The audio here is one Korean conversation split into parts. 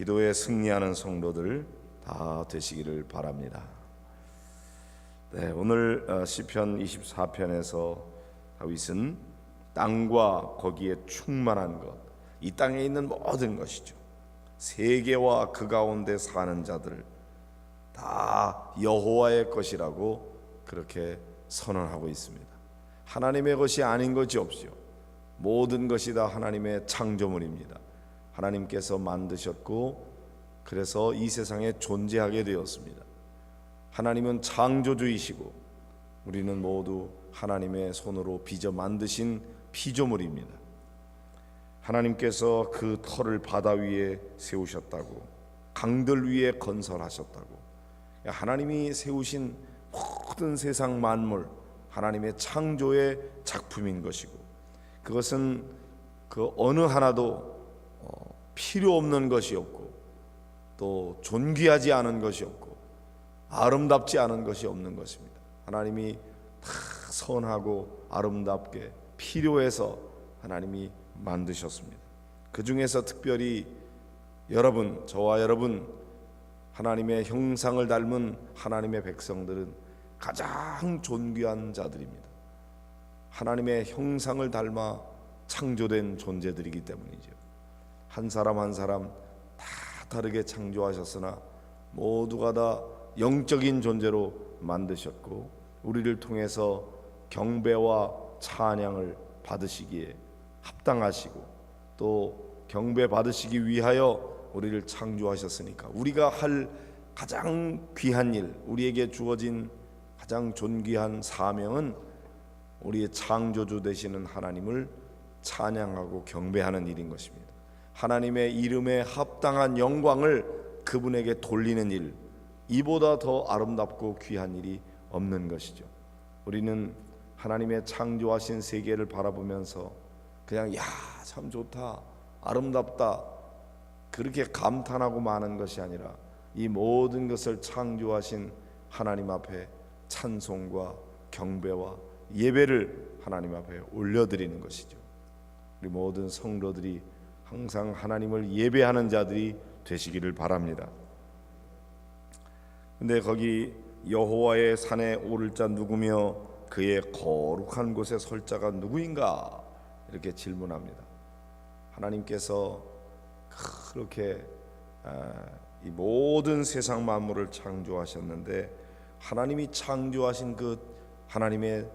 기도에 승리하는 성도들 다 되시기를 바랍니다. 네, 오늘 어, 시편 24편에서 다윗은 땅과 거기에 충만한 것, 이 땅에 있는 모든 것이죠. 세계와 그 가운데 사는 자들 다 여호와의 것이라고 그렇게 선언하고 있습니다. 하나님의 것이 아닌 것이 없지요. 모든 것이 다 하나님의 창조물입니다. 하나님께서 만드셨고 그래서 이 세상에 존재하게 되었습니다. 하나님은 창조주이시고 우리는 모두 하나님의 손으로 빚어 만드신 피조물입니다. 하나님께서 그 터를 바다 위에 세우셨다고 강들 위에 건설하셨다고 하나님이 세우신 모든 세상 만물 하나님의 창조의 작품인 것이고 그것은 그 어느 하나도 어, 필요 없는 것이 없고 또 존귀하지 않은 것이 없고 아름답지 않은 것이 없는 것입니다. 하나님이 다 선하고 아름답게 필요해서 하나님이 만드셨습니다. 그 중에서 특별히 여러분, 저와 여러분 하나님의 형상을 닮은 하나님의 백성들은 가장 존귀한 자들입니다. 하나님의 형상을 닮아 창조된 존재들이기 때문이죠. 한 사람 한 사람 다 다르게 창조하셨으나 모두가 다 영적인 존재로 만드셨고 우리를 통해서 경배와 찬양을 받으시기에 합당하시고 또 경배 받으시기 위하여 우리를 창조하셨으니까 우리가 할 가장 귀한 일, 우리에게 주어진 가장 존귀한 사명은 우리의 창조주 되시는 하나님을 찬양하고 경배하는 일인 것입니다. 하나님의 이름에 합당한 영광을 그분에게 돌리는 일, 이보다 더 아름답고 귀한 일이 없는 것이죠. 우리는 하나님의 창조하신 세계를 바라보면서 그냥 야, 참 좋다. 아름답다. 그렇게 감탄하고 마는 것이 아니라 이 모든 것을 창조하신 하나님 앞에 찬송과 경배와 예배를 하나님 앞에 올려드리는 것이죠. 우리 모든 성도들이 항상 하나님을 예배하는 자들이 되시기를 바랍니다. 근데 거기 여호와의 산에 오를 자 누구며 그의 거룩한 곳에 설 자가 누구인가 이렇게 질문합니다. 하나님께서 그렇게 아, 이 모든 세상 만물을 창조하셨는데 하나님이 창조하신 그 하나님의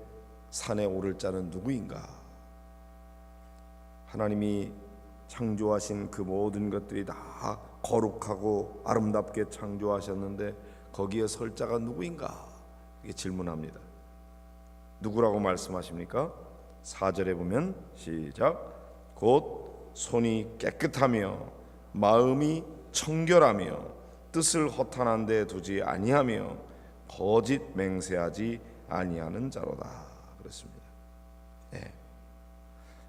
산에 오를 자는 누구인가? 하나님이 창조하신 그 모든 것들이 다 거룩하고 아름답게 창조하셨는데 거기에 설 자가 누구인가? 이게 질문합니다. 누구라고 말씀하십니까? 4절에 보면 시작 곧 손이 깨끗하며 마음이 청결하며 뜻을 허탄한 데 두지 아니하며 거짓 맹세하지 아니하는 자로다 그렇습니다. 네.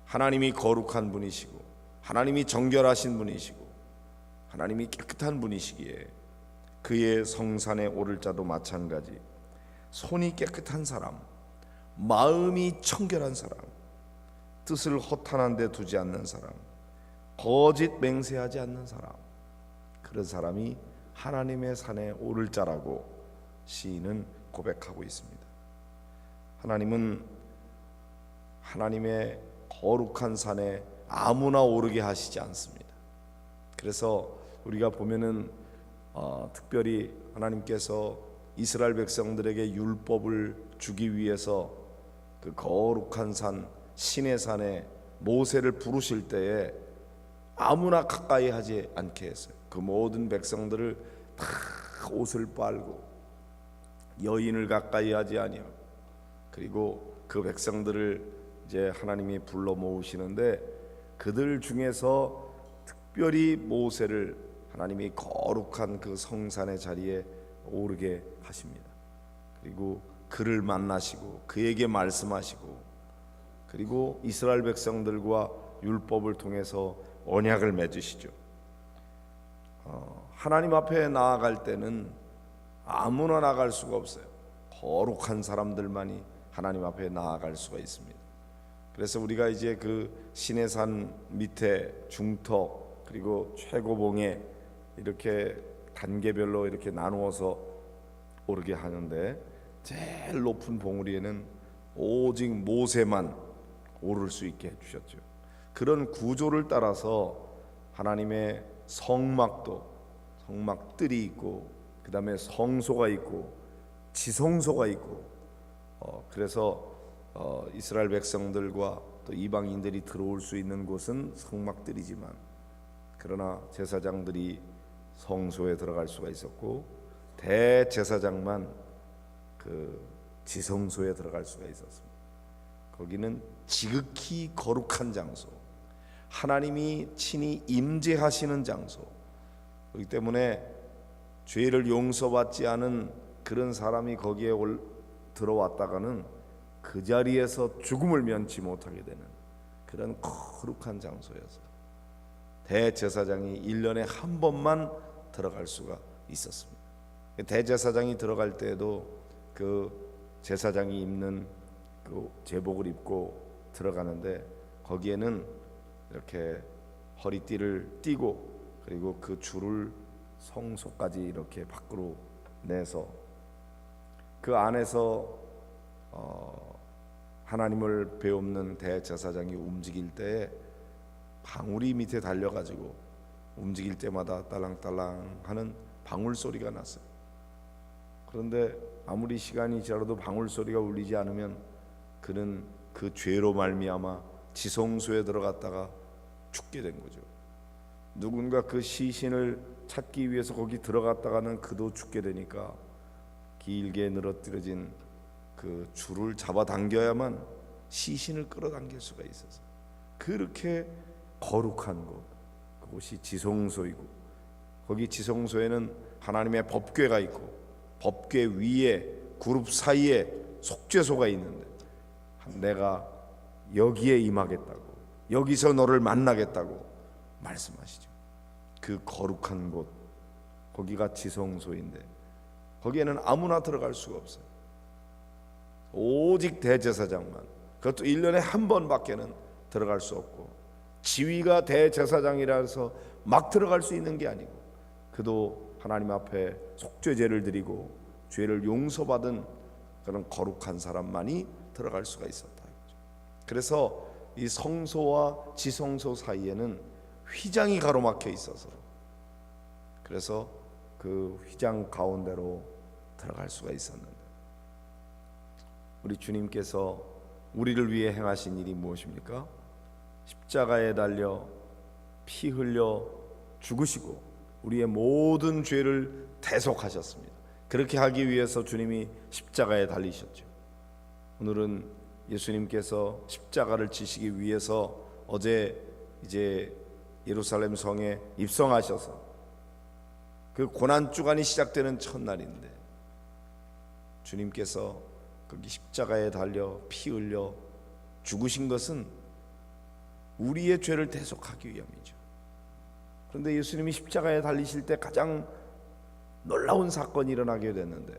하나님이 거룩한 분이시고 하나님이 정결하신 분이시고 하나님이 깨끗한 분이시기에 그의 성산에 오를 자도 마찬가지 손이 깨끗한 사람 마음이 청결한 사람 뜻을 허탄한 데 두지 않는 사람 거짓 맹세하지 않는 사람 그런 사람이 하나님의 산에 오를 자라고 시인은 고백하고 있습니다. 하나님은 하나님의 거룩한 산에 아무나 오르게 하시지 않습니다. 그래서 우리가 보면은 어, 특별히 하나님께서 이스라엘 백성들에게 율법을 주기 위해서 그 거룩한 산 신의 산에 모세를 부르실 때에 아무나 가까이 하지 않게 했어요. 그 모든 백성들을 다 옷을 빨고 여인을 가까이 하지 아니하고 그리고 그 백성들을 이제 하나님이 불러 모으시는데 그들 중에서 특별히 모세를 하나님이 거룩한 그 성산의 자리에 오르게 하십니다. 그리고 그를 만나시고 그에게 말씀하시고 그리고 이스라엘 백성들과 율법을 통해서 언약을 맺으시죠. 어, 하나님 앞에 나아갈 때는 아무나 나갈 수가 없어요. 거룩한 사람들만이 하나님 앞에 나아갈 수가 있습니다. 그래서 우리가 이제 그 신의 산 밑에 중턱 그리고 최고봉에 이렇게 단계별로 이렇게 나누어서 오르게 하는데 제일 높은 봉우리에는 오직 모세만 오를 수 있게 해주셨죠. 그런 구조를 따라서 하나님의 성막도 성막들이 있고 그 다음에 성소가 있고 지성소가 있고 어, 그래서 어, 이스라엘 백성들과 또 이방인들이 들어올 수 있는 곳은 성막들이지만 그러나 제사장들이 성소에 들어갈 수가 있었고 대제사장만 그 지성소에 들어갈 수가 있었습니다. 거기는 지극히 거룩한 장소, 하나님이 친히 임재하시는 장소. 그렇기 때문에 죄를 용서받지 않은 그런 사람이 거기에 올, 들어왔다가는 그 자리에서 죽음을 면치 못하게 되는 그런 거룩한 장소였어요. 대제사장이 1년에 한 번만 들어갈 수가 있었습니다. 대제사장이 들어갈 때에도 그 제사장이 입는 그 제복을 입고 들어가는데 거기에는 이렇게 허리띠를 띠고 그리고 그 줄을 성소까지 이렇게 밖으로 내서 그 안에서 어 하나님을 배움는 대제사장이 움직일 때 방울이 밑에 달려가지고 움직일 때마다 딸랑딸랑 하는 방울 소리가 났어요. 그런데 아무리 시간이 지나도 방울 소리가 울리지 않으면 그는 그 죄로 말미암아 지성소에 들어갔다가 죽게 된 거죠. 누군가 그 시신을 찾기 위해서 거기 들어갔다가는 그도 죽게 되니까 길게 늘어뜨려진 그 줄을 잡아당겨야만 시신을 끌어당길 수가 있어서 그렇게 거룩한 곳 그곳이 지성소이고 거기 지성소에는 하나님의 법궤가 있고 법궤 위에 그룹 사이에 속죄소가 있는데 내가 여기에 임하겠다고 여기서 너를 만나겠다고 말씀하시죠. 그 거룩한 곳 거기가 지성소인데 거기에는 아무나 들어갈 수가 없어요. 오직 대제사장만 그것도 1년에 한 번밖에는 들어갈 수 없고 지위가 대제사장이라서 막 들어갈 수 있는 게 아니고 그도 하나님 앞에 속죄제를 드리고 죄를 용서받은 그런 거룩한 사람만이 들어갈 수가 있었다. 그래서 이 성소와 지성소 사이에는 휘장이 가로막혀 있어서 그래서 그 휘장 가운데로 들어갈 수가 있었는데 우리 주님께서 우리를 위해 행하신 일이 무엇입니까? 십자가에 달려 피 흘려 죽으시고 우리의 모든 죄를 대속하셨습니다. 그렇게 하기 위해서 주님이 십자가에 달리셨죠. 오늘은 예수님께서 십자가를 지시기 위해서 어제 이제 예루살렘 성에 입성하셔서 그 고난 주간이 시작되는 첫날인데 주님께서 거기 십자가에 달려 피 흘려 죽으신 것은 우리의 죄를 대속하기 위함이죠. 그런데 예수님이 십자가에 달리실 때 가장 놀라운 사건이 일어나게 됐는데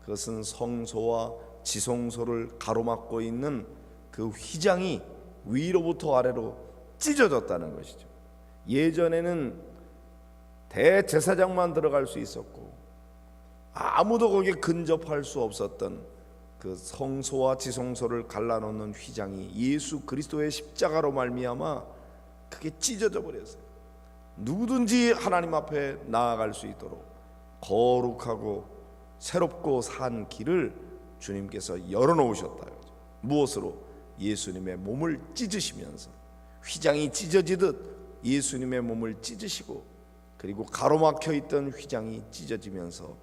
그것은 성소와 지성소를 가로막고 있는 그 휘장이 위로부터 아래로 찢어졌다는 것이죠. 예전에는 대제사장만 들어갈 수 있었고 아무도 거기에 근접할 수 없었던 그 성소와 지성소를 갈라놓는 휘장이 예수 그리스도의 십자가로 말미암아 그게 찢어져 버렸어요. 누구든지 하나님 앞에 나아갈 수 있도록 거룩하고 새롭고 산 길을 주님께서 열어 놓으셨다. 무엇으로 예수님의 몸을 찢으시면서 휘장이 찢어지듯 예수님의 몸을 찢으시고 그리고 가로막혀 있던 휘장이 찢어지면서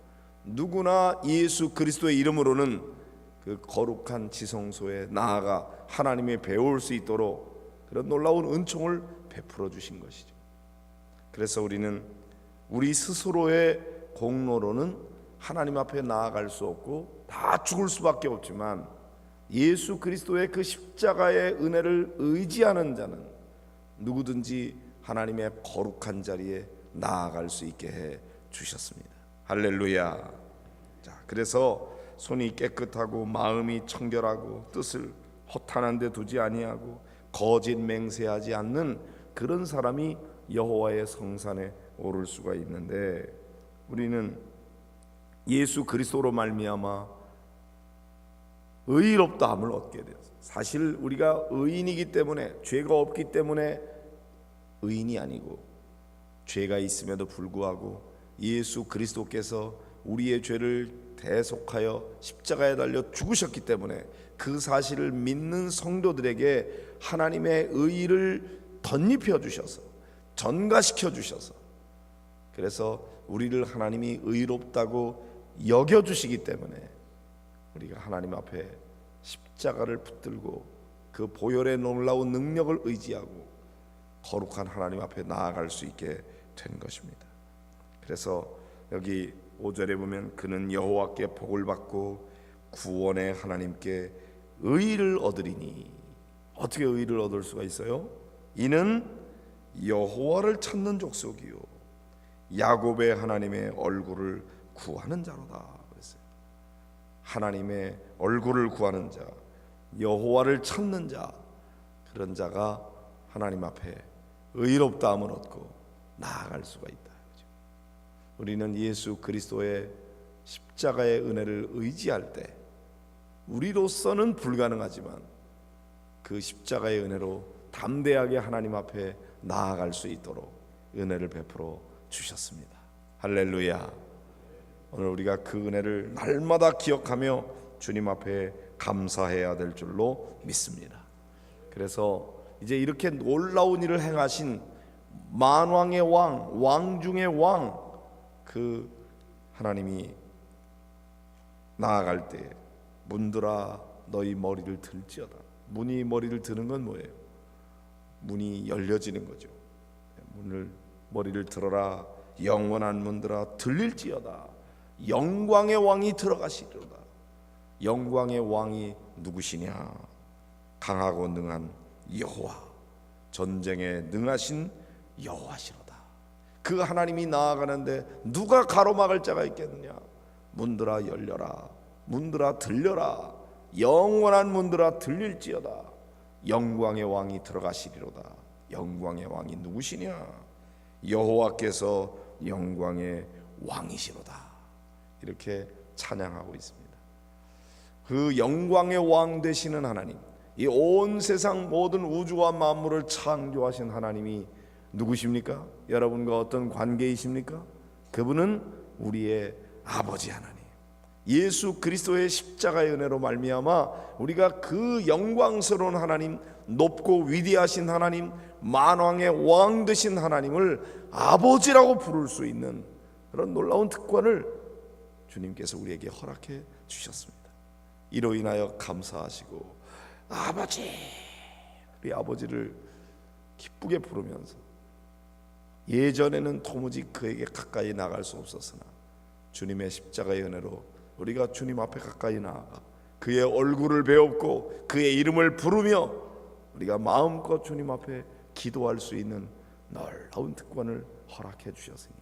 누구나 예수 그리스도의 이름으로는 그 거룩한 지성소에 나아가 하나님의 배울 수 있도록 그런 놀라운 은총을 베풀어 주신 것이죠. 그래서 우리는 우리 스스로의 공로로는 하나님 앞에 나아갈 수 없고 다 죽을 수밖에 없지만 예수 그리스도의 그 십자가의 은혜를 의지하는 자는 누구든지 하나님의 거룩한 자리에 나아갈 수 있게 해 주셨습니다. 할렐루야. 자, 그래서 손이 깨끗하고 마음이 청결하고 뜻을 허탄한 데 두지 아니하고 거짓 맹세하지 않는 그런 사람이 여호와의 성산에 오를 수가 있는데 우리는 예수 그리스도로 말미암아 의롭다함을 얻게 되었어요. 사실 우리가 의인이기 때문에 죄가 없기 때문에 의인이 아니고 죄가 있음에도 불구하고 예수 그리스도께서 우리의 죄를 대속하여 십자가에 달려 죽으셨기 때문에 그 사실을 믿는 성도들에게 하나님의 의를 덧입혀 주셔서 전가시켜 주셔서 그래서 우리를 하나님이 의롭다고 여겨 주시기 때문에 우리가 하나님 앞에 십자가를 붙들고 그 보혈의 놀라운 능력을 의지하고 거룩한 하나님 앞에 나아갈 수 있게 된 것입니다. 그래서 여기 5절에 보면 그는 여호와께 복을 받고 구원의 하나님께 의를 얻으리니 어떻게 의를 얻을 수가 있어요? 이는 여호와를 찾는 족속이요 야곱의 하나님의 얼굴을 구하는 자로다 그랬어요. 하나님의 얼굴을 구하는 자, 여호와를 찾는 자 그런 자가 하나님 앞에 의롭다함을 얻고 나아갈 수가 있다. 우리는 예수 그리스도의 십자가의 은혜를 의지할 때 우리로서는 불가능하지만 그 십자가의 은혜로 담대하게 하나님 앞에 나아갈 수 있도록 은혜를 베풀어 주셨습니다. 할렐루야. 오늘 우리가 그 은혜를 날마다 기억하며 주님 앞에 감사해야 될 줄로 믿습니다. 그래서 이제 이렇게 놀라운 일을 행하신 만왕의 왕, 왕 중의 왕, 그 하나님이 나아갈 때 문들아 너희 머리를 들지어다. 문이 머리를 드는 건 뭐예요? 문이 열려지는 거죠. 문을 머리를 들어라 영원한 문들아 들릴지어다. 영광의 왕이 들어가시리로다. 영광의 왕이 누구시냐? 강하고 능한 여호와, 전쟁에 능하신 여호와시로다. 그 하나님이 나아가는데 누가 가로막을 자가 있겠느냐? 문들아 열려라. 문들아 들려라. 영원한 문들아 들릴지어다. 영광의 왕이 들어가시리로다. 영광의 왕이 누구시냐? 여호와께서 영광의 왕이시로다. 이렇게 찬양하고 있습니다. 그 영광의 왕 되시는 하나님, 이 온 세상 모든 우주와 만물을 창조하신 하나님이 누구십니까? 여러분과 어떤 관계이십니까? 그분은 우리의 아버지 하나님. 예수 그리스도의 십자가의 은혜로 말미암아 우리가 그 영광스러운 하나님, 높고 위대하신 하나님, 만왕의 왕 되신 하나님을 아버지라고 부를 수 있는 그런 놀라운 특권을 주님께서 우리에게 허락해 주셨습니다. 이로 인하여 감사하시고 아버지 우리 아버지를 기쁘게 부르면서 예전에는 도무지 그에게 가까이 나갈 수 없었으나 주님의 십자가의 은혜로 우리가 주님 앞에 가까이 나아가 그의 얼굴을 배웠고 그의 이름을 부르며 우리가 마음껏 주님 앞에 기도할 수 있는 놀라운 특권을 허락해 주셨으니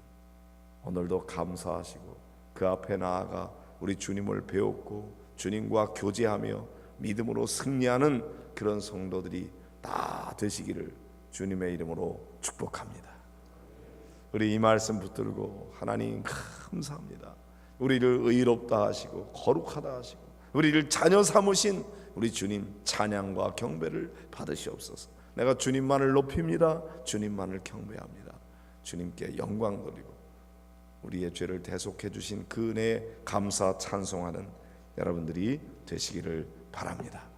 오늘도 감사하시고 그 앞에 나아가 우리 주님을 배웠고 주님과 교제하며 믿음으로 승리하는 그런 성도들이 다 되시기를 주님의 이름으로 축복합니다. 우리 이 말씀 붙들고 하나님 감사합니다. 우리를 의롭다 하시고 거룩하다 하시고 우리를 자녀 삼으신 우리 주님 찬양과 경배를 받으시옵소서. 내가 주님만을 높입니다. 주님만을 경배합니다. 주님께 영광 돌리고 우리의 죄를 대속해 주신 그 은혜에 감사 찬송하는 여러분들이 되시기를 바랍니다.